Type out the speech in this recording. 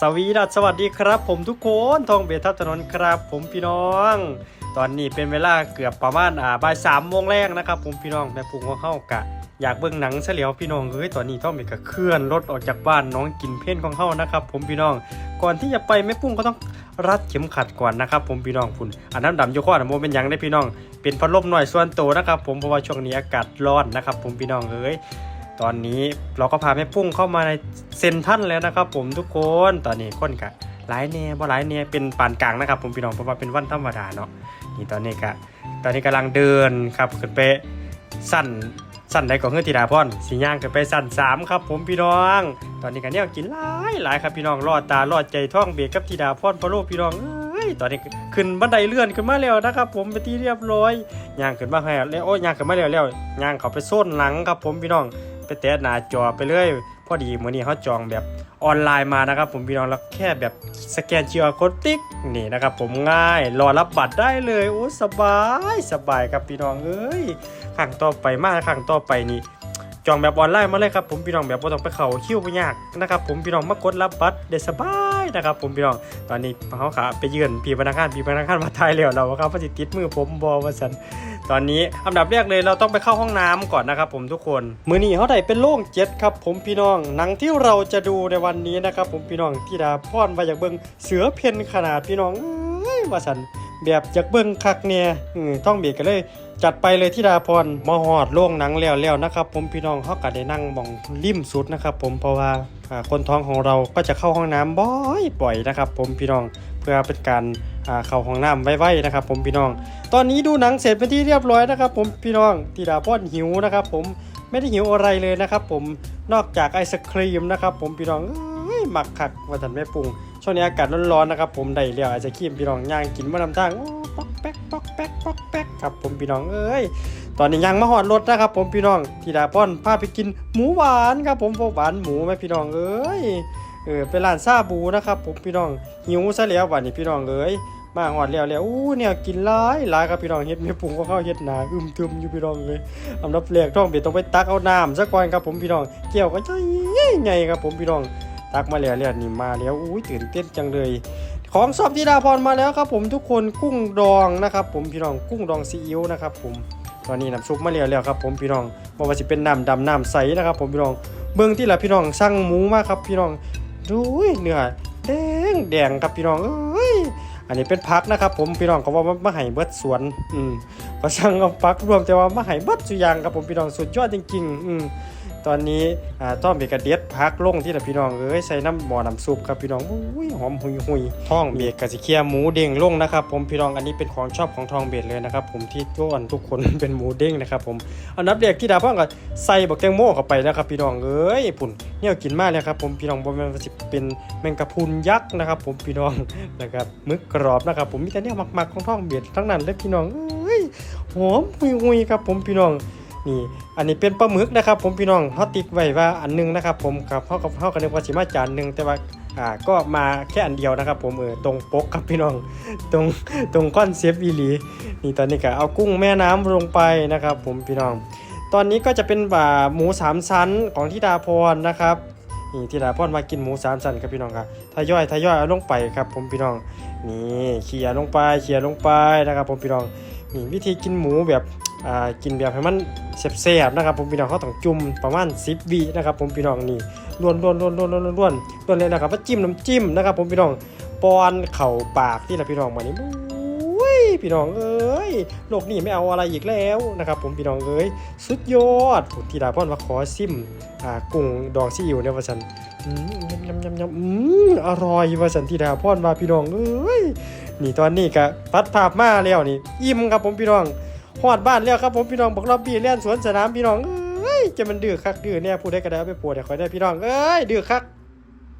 สวีดัสสวัสดีครับ ผมทุกคนทองเบทับถนนครับ ผมพี่น้อง ตอนนี้เป็นเวลาเกือบประมาณอ่าบ่ายสามโมงแรกนะครับ ผมพี่น้องแม่ปุงของเฮากะ อยากเบิ่งหนังเสียวพี่น้องเอ้ยตอนนี้ต้องไปกะเคลื่อนรถออกจากบ้านน้องกินเพ่นของเฮานะครับ ผมพี่น้องก่อนที่จะไปแม่ปุ้งก็ต้องรัดเข็มขัดก่อนนะครับผมพี่น้องคุณอันน้ำดำโยข้อนะโมเป็นยังได้พี่น้อง เป็นพัดลมหน่อยส่วนตัวนะครับ ผมเพราะว่าช่วงนี้อากาศร้อนนะครับ ผมพี่น้องเอ้ย ตอนนี้เราก็พาแม่ปุ้งเข้ามาในเซนทันแล้วนะครับ ผมทุกคนตอนนี้คนกะหลายแน่บ่หลายแน่เป็นปานกลางนะครับ ผมพี่น้องเพราะว่าเป็นวันธรรมดาเนาะนี่ตอนนี้กะตอนนี้กำลังเดินครับขึ้นไปสั้นสั้นใดก็เฮือธิดาพรสีย่างขึ้นไปสั้นสามครับ ผมพี่น้อง ตอนนี้กันเนี่ยกินหลายหลายครับพี่น้องรอดตารอดใจท่องเบียกับธิดาพรพระโลพี่น้องเอ้ยตอนนี้ขึ้นบันไดเลื่อนขึ้นมาแล้วนะครับ ผมไปที่เรียบร้อยย่างขึ้นมาแล้วโอ้ยย่างขึ้นมาแล้วแล้วย่างเขาไปโซนหลังครับ ผมพี่น้อง ไปแตะหน้าจอไปเลยพอดีมื้อนี้เขาจองแบบออนไลน์มานะครับ ผมพี่น้องแล้วแค่แบบสแกน QR code ติ๊กนี่นะครับ ผมง่ายรอรับบัตรได้เลยโอ้สบายสบายครับพี่น้องเอ้ยครั้งต่อไปมากครั้งต่อไปนี่จองแบบออนไลน์มาเลยครับผมพี่น้องแบบบ่ต้องไปเข้าคิวไปยากนะครับผมพี่น้องมากดรับบัตรได้สบายนะครับผมพี่น้องตอนนี้เขาขาไปยืนพี่พนักงานพี่พนักงานมาทายแล้วเราครับว่าสิติดมือผมบอว่าสัน ตอนนี้อันดับแรกเลยเราต้องไปเข้าห้องน้ำก่อนนะครับผมทุกคนมือนี้เขาได้เป็นโล่งเจ็ดครับผมพี่น้องหนังที่เราจะดูในวันนี้นะครับผมพี่น้องที่ดาพ่อนมาจากเบิงเสือเพนขนาดพี่น้องว่าสันแบบจากเบิงคักเนี่ยอืมต้องเบียดกันเลย จัดไปเลยที่ดาพรมาหอดโล่งหนังแล้วแล้วนะครับ ผมพี่น้องเขาก็ได้นั่งมองริมสุดนะครับ ผมเพราะว่าคนท้องของเราก็จะเข้าห้องน้ำบ่อยบ่อยนะครับ ผมพี่น้องเพื่อเป็นการ เข้าห้องน้ำไว้ๆนะครับ ผมพี่น้อง ตอนนี้ดูหนังเสร็จเป็นที่เรียบร้อยนะครับ ผมพี่น้องที่ดาพรหิวนะครับ ผมไม่ได้หิวอะไรเลยนะครับ ผมนอกจากไอศครีมนะครับ ผมพี่น้องเอ้ยหมักขักว่าทันแม่ปรุง ช่วงนี้อากาศร้อนๆนะครับ ผมได้เรียวไอศครีมพี่น้องย่างกินมานำทางโอ้ป๊อกแป๊กป๊อกแป๊กป๊อกแป๊กครับผมพี่น้องเอ้ยตอนนี้ยังมาหอดรถนะครับ ผมพี่น้องที่ดาป้อนพาไปกินหมูหวานครับ ผมพวกหวานหมูไหมพี่น้องเอ้ยเออเป็นร้านซาบูนะครับ ผมพี่น้องหิวซะแล้ววันนี้พี่น้องเอ้ย มาหอดแล้วแล้วอู้เนี่ยกินหลายหลายครับพี่น้องเฮ็ดไม่ปรุงก็เข้าเฮ็ดหนาอึมทึมอยู่พี่น้องเลยอันดับแรกท้องเบียดต้องไปตักเอาน้ำซะก่อนครับผมพี่น้องเกี่ยวก็ใหญ่ใหญ่ครับผมพี่น้อง ตักมาแล้วแล้วนี่มาแล้วอุ้ยตื่นเต้นจังเลย ของสอบธิดาพรมาแล้วครับ ผมทุกคนกุ้งดองนะครับ ผมพี่น้องกุ้งดองซีอิ๊วนะครับ ผมตอนนี้น้ำซุปมาเรียวแล้วครับ ผมพี่น้องบอกว่าจะเป็นน้ำดำน้ำใสนะครับ ผมพี่น้องเบื้องที่ละพี่น้องสั่งหมูมาครับพี่น้องดูเนื้อแดงแดงครับพี่น้องเอ้ย อันนี้เป็นพักนะครับ ผมพี่น้องเขาว่ามาไห่เบิดสวน อืมพอสั่งเอาพักรวมแต่ว่ามาไห่เบิดสุยางครับผมพี่น้องสุดยอดจริงๆ อืม ตอนนี้อ่าต้อมเบกระเด็ดพักลงที่ละพี่น้องเอ้ยใส่น้ำหมอน้ำซุปครับพี่น้องอุ้ยหอมหุยหุยท้องเบกกะสิเคียหมูเด้งลงนะครับผมพี่น้องอันนี้เป็นของชอบของทองเบดเลยนะครับผมที่ทุกคนทุกคนเป็นหมูเด้งนะครับผมอันดับแรกที่ดาพ่อก็ใส่บักแตงโมเข้าไปนะครับพี่น้องเอ้ยปุ่นเนี่ยกินมากเลยครับผมพี่น้องบ่แม่นว่าสิเป็นแมงกะพรุนยักษ์นะครับ ผมพี่น้องนะครับมึกกรอบนะครับผมมีแต่เนี่ยหมักๆของท้องเบียดทั้งนั้นเลยพี่น้องเอ้ยหอมหุยๆครับผมพี่น้อง นี่ อันนี้เป็นปลาหมึกนะครับ ผมพี่น้องเขาติดไว้ว่าอันหนึงนะครับ ผมครับเขากับเขากันนึกว่าสิมาจานหนึ่งแต่ว่าอ่าก็มาแค่อันเดียวนะครับ ผมเออตรงปกครับพี่น้องตรงตรงก้อนเซฟอีลีนี่ตอนนี้ก็เอากุ้งแม่น้ำลงไปนะครับ ผมพี่น้อง ตอนนี้ก็จะเป็นบ่าหมูสามชั้นของทิดาพรนะครับนี่ทิดาพรมากินหมูสามชั้นครับพี่น้องครับทยอยทยอยเอาลงไปครับ ผมพี่น้อง นี่เขี่ยลงไปเขี่ยลงไปนะครับ ผมพี่น้องนี่วิธีกินหมูแบบ กินแบบให้มันเสียบๆนะครับผมพี่น้องเขาต้องจุ่มประมาณ10วินะครับผมพี่น้องนี่ล้วนล้วนล้วนล้วนล้วนล้วนล้วนเลยนะครับว่าจิ้มน้ำจิ้มนะครับผมพี่น้องปอนเข่าปากที่ละพี่น้องมานี่พี่น้องเอ้ยโลกนี้ไม่เอาอะไรอีกแล้วนะครับผมพี่น้องเอ้ยสุดยอดผมทีดาพอนมาขอซิมอ่ากุ้งดองซีอิ๊วเนี่ยว่าสันยำยำยำอืมอร่อยว่าสัทีดาพอนมาพี่นองเอ้ยนี่ตอนนี้ก็พัดภาพมาแล้วนี่อิ่มครับผมพี่นอง หอดบ้านแล้วครับผมพี่น้องบอกรอบบี้เล่นสวนสนามพี่น้องเอ้ยจะมันดื้อคักดื้อเนี่ยพูดได้ก็ได้เอาไปปวดเดี๋ยวคอยได้พี่น้องเอ้ยดื้อคัก